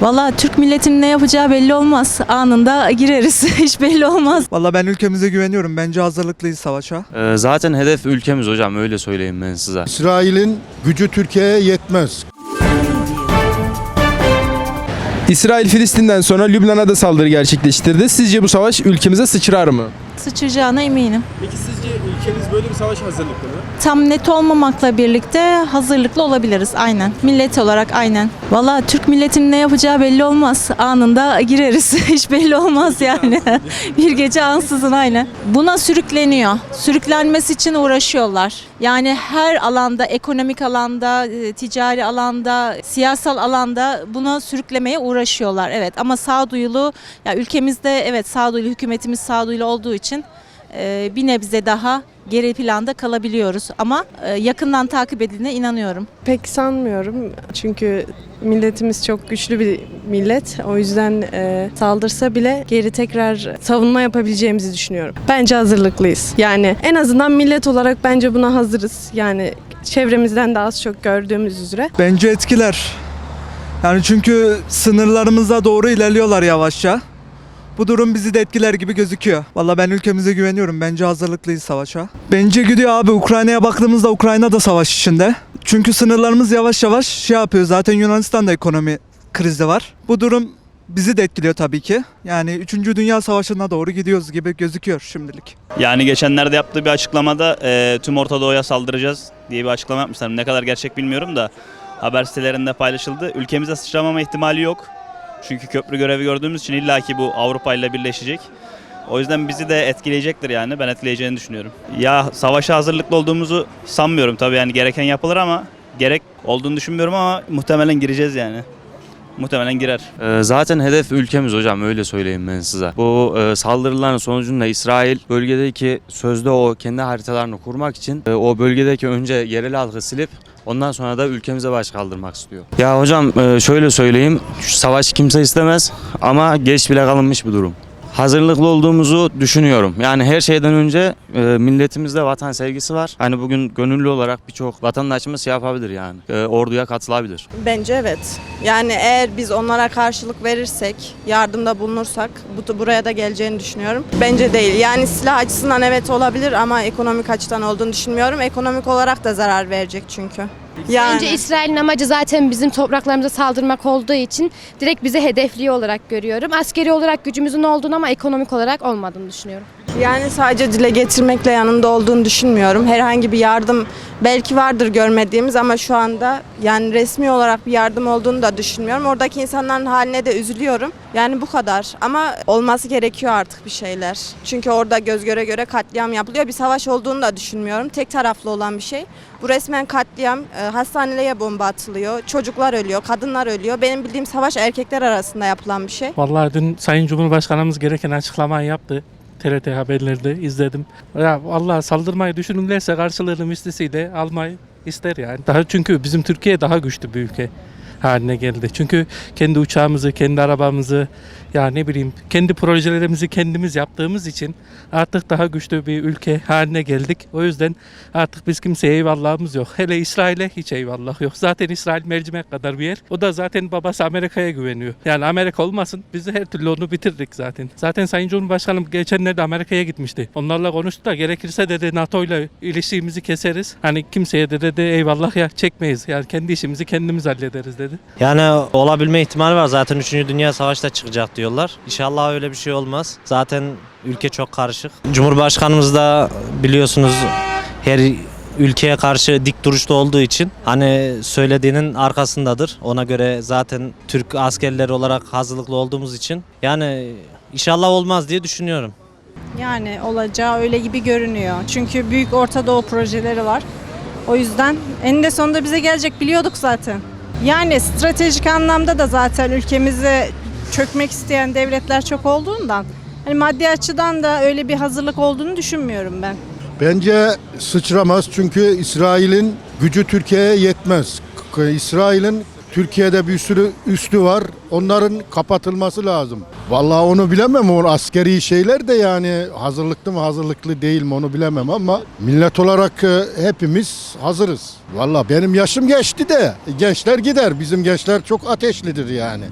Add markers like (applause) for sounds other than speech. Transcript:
Valla Türk milletinin ne yapacağı belli olmaz. Anında gireriz. (laughs) Hiç belli olmaz. Valla ben ülkemize güveniyorum. Bence hazırlıklıyız savaşa. Ee, zaten hedef ülkemiz hocam öyle söyleyeyim ben size. İsrail'in gücü Türkiye'ye yetmez. İsrail Filistin'den sonra Lübnan'a da saldırı gerçekleştirdi. Sizce bu savaş ülkemize sıçrar mı? Sıçrayacağına eminim. Peki sizce ülkemiz böyle bir savaş hazırlıklı mı? Tam net olmamakla birlikte hazırlıklı olabiliriz. Aynen. Millet olarak aynen. Valla Türk milletinin ne yapacağı belli olmaz. Anında gireriz. (laughs) Hiç belli olmaz yani. (laughs) bir gece ansızın aynen. Buna sürükleniyor. Sürüklenmesi için uğraşıyorlar. Yani her alanda, ekonomik alanda, e, ticari alanda, siyasal alanda buna sürüklemeye uğraşıyorlar. Evet ama sağduyulu, ya ülkemizde evet sağduyulu, hükümetimiz sağduyulu olduğu için e, bir nebze daha geri planda kalabiliyoruz. Ama e, yakından takip edildiğine inanıyorum. Pek sanmıyorum çünkü milletimiz çok güçlü bir millet. O yüzden e, saldırsa bile geri tekrar savunma yapabileceğimizi düşünüyorum. Bence hazırlıklıyız. Yani en azından millet olarak bence buna hazırız. Yani çevremizden de az çok gördüğümüz üzere. Bence etkiler. Yani çünkü sınırlarımıza doğru ilerliyorlar yavaşça. Bu durum bizi de etkiler gibi gözüküyor. Valla ben ülkemize güveniyorum. Bence hazırlıklıyız savaşa. Bence gidiyor abi. Ukrayna'ya baktığımızda Ukrayna da savaş içinde. Çünkü sınırlarımız yavaş yavaş şey yapıyor. Zaten Yunanistan'da ekonomi krizi var. Bu durum bizi de etkiliyor tabii ki. Yani 3. Dünya Savaşı'na doğru gidiyoruz gibi gözüküyor şimdilik. Yani geçenlerde yaptığı bir açıklamada e, tüm Orta Doğu'ya saldıracağız diye bir açıklama yapmışlar. Ne kadar gerçek bilmiyorum da haber sitelerinde paylaşıldı. Ülkemize sıçramama ihtimali yok. Çünkü köprü görevi gördüğümüz için illaki bu Avrupa ile birleşecek. O yüzden bizi de etkileyecektir yani. Ben etkileyeceğini düşünüyorum. Ya savaşa hazırlıklı olduğumuzu sanmıyorum tabii yani gereken yapılır ama gerek olduğunu düşünmüyorum ama muhtemelen gireceğiz yani. Muhtemelen girer. Ee, zaten hedef ülkemiz hocam öyle söyleyeyim ben size. Bu e, saldırıların sonucunda İsrail bölgedeki sözde o kendi haritalarını kurmak için e, o bölgedeki önce yerel halkı silip ondan sonra da ülkemize baş kaldırmak istiyor. Ya hocam e, şöyle söyleyeyim savaş kimse istemez ama geç bile kalınmış bir durum. Hazırlıklı olduğumuzu düşünüyorum. Yani her şeyden önce e, milletimizde vatan sevgisi var. Hani bugün gönüllü olarak birçok vatandaşımız şey yapabilir yani. E, orduya katılabilir. Bence evet. Yani eğer biz onlara karşılık verirsek, yardımda bulunursak bu buraya da geleceğini düşünüyorum. Bence değil. Yani silah açısından evet olabilir ama ekonomik açıdan olduğunu düşünmüyorum. Ekonomik olarak da zarar verecek çünkü. Yani Bence İsrail'in amacı zaten bizim topraklarımıza saldırmak olduğu için direkt bizi hedefliyor olarak görüyorum. Askeri olarak gücümüzün olduğunu ama ekonomik olarak olmadığını düşünüyorum. Yani sadece dile getirmekle yanında olduğunu düşünmüyorum. Herhangi bir yardım belki vardır görmediğimiz ama şu anda yani resmi olarak bir yardım olduğunu da düşünmüyorum. Oradaki insanların haline de üzülüyorum. Yani bu kadar ama olması gerekiyor artık bir şeyler. Çünkü orada göz göre göre katliam yapılıyor. Bir savaş olduğunu da düşünmüyorum. Tek taraflı olan bir şey. Bu resmen katliam. E, hastanelere bomba atılıyor. Çocuklar ölüyor, kadınlar ölüyor. Benim bildiğim savaş erkekler arasında yapılan bir şey. Vallahi dün Sayın Cumhurbaşkanımız gereken açıklamayı yaptı. TRT haberlerde izledim. Ya vallahi saldırmayı düşünürlerse karşılığını mislisiyle almayı ister yani. Daha çünkü bizim Türkiye daha güçlü bir ülke haline geldi. Çünkü kendi uçağımızı, kendi arabamızı, ya ne bileyim kendi projelerimizi kendimiz yaptığımız için artık daha güçlü bir ülke haline geldik. O yüzden artık biz kimseye eyvallahımız yok. Hele İsrail'e hiç eyvallah yok. Zaten İsrail mercimek kadar bir yer. O da zaten babası Amerika'ya güveniyor. Yani Amerika olmasın biz de her türlü onu bitirdik zaten. Zaten Sayın Cumhurbaşkanım geçenlerde Amerika'ya gitmişti. Onlarla konuştu da gerekirse dedi NATO ile ilişkimizi keseriz. Hani kimseye de dedi eyvallah ya çekmeyiz. Yani kendi işimizi kendimiz hallederiz dedi. Yani olabilme ihtimali var. Zaten 3. Dünya Savaşı da çıkacak diyorlar. İnşallah öyle bir şey olmaz. Zaten ülke çok karışık. Cumhurbaşkanımız da biliyorsunuz her ülkeye karşı dik duruşta olduğu için hani söylediğinin arkasındadır. Ona göre zaten Türk askerleri olarak hazırlıklı olduğumuz için yani inşallah olmaz diye düşünüyorum. Yani olacağı öyle gibi görünüyor. Çünkü büyük Orta Doğu projeleri var. O yüzden eninde sonunda bize gelecek biliyorduk zaten. Yani stratejik anlamda da zaten ülkemize çökmek isteyen devletler çok olduğundan hani maddi açıdan da öyle bir hazırlık olduğunu düşünmüyorum ben. Bence sıçramaz çünkü İsrail'in gücü Türkiye'ye yetmez. İsrail'in Türkiye'de bir sürü üstü var. Onların kapatılması lazım. Vallahi onu bilemem. O askeri şeyler de yani hazırlıklı mı hazırlıklı değil mi onu bilemem ama millet olarak e, hepimiz hazırız. Vallahi benim yaşım geçti de gençler gider. Bizim gençler çok ateşlidir yani.